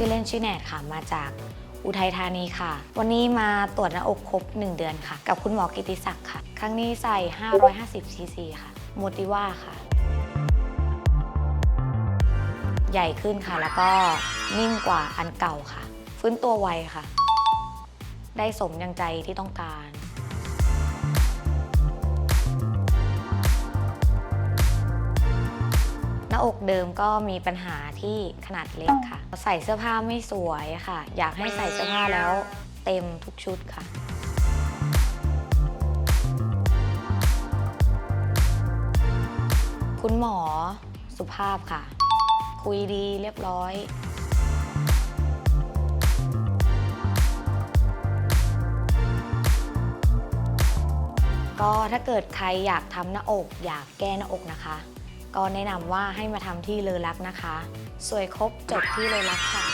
ชื่อเล่นชื่อแนทค่ะ มาจากอุทัยธานีค่ะ วันนี้มาตรวจหน้าอกครบ 1 เดือนค่ะ กับคุณหมอกิติศักดิ์ค่ะ ครั้งนี้ใส่ 550ซีซีค่ะ โมติว่าค่ะ ใหญ่ขึ้นค่ะ แล้วก็นิ่มกว่าอันเก่าค่ะ ฟื้นตัวไวค่ะ ได้สมยังใจที่ต้องการ น้าอกเดิมก็มีปัญหาที่ขนาดเล็กค่ะ ใส่เสื้อผ้าไม่สวยค่ะ อยากให้ใส่เสื้อผ้าแล้วเต็มทุกชุดค่ะคุณหมอสุภาพค่ะ คุยดีเรียบร้อย ก็ถ้าเกิดใครอยากทำหน้าอก อยากแก้หน้าอกนะคะ ก็แนะนำว่าให้มาทำที่เลอรักนะคะ สวยครบจบที่เลอรักค่ะ